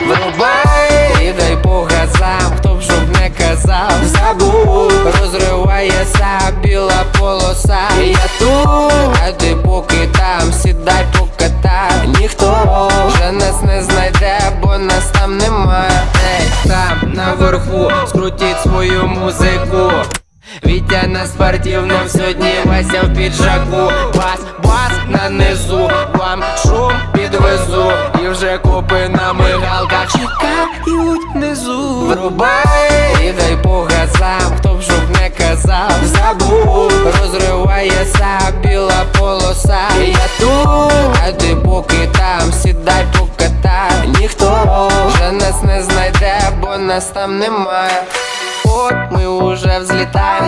Врубай, і дай по газам, хто б щоб не казав, забув, розривається біла полоса. Я тут, а ти поки там, сідай поката Ніхто вже нас не знайде, бо нас там нема. Ей, там наверху, скрутіть свою музику. Вітя на спортивному сьогодні Вася в піджаку вас. Вже копи на мигалках. Чекають внизу. Врубай. І дай по газам, хто б щоб не казав. Забув, розривається біла полоса. Я тут, а ти поки там, сідай покатай. Ніхто вже нас не знайде, бо нас там немає От ми уже взлітаємо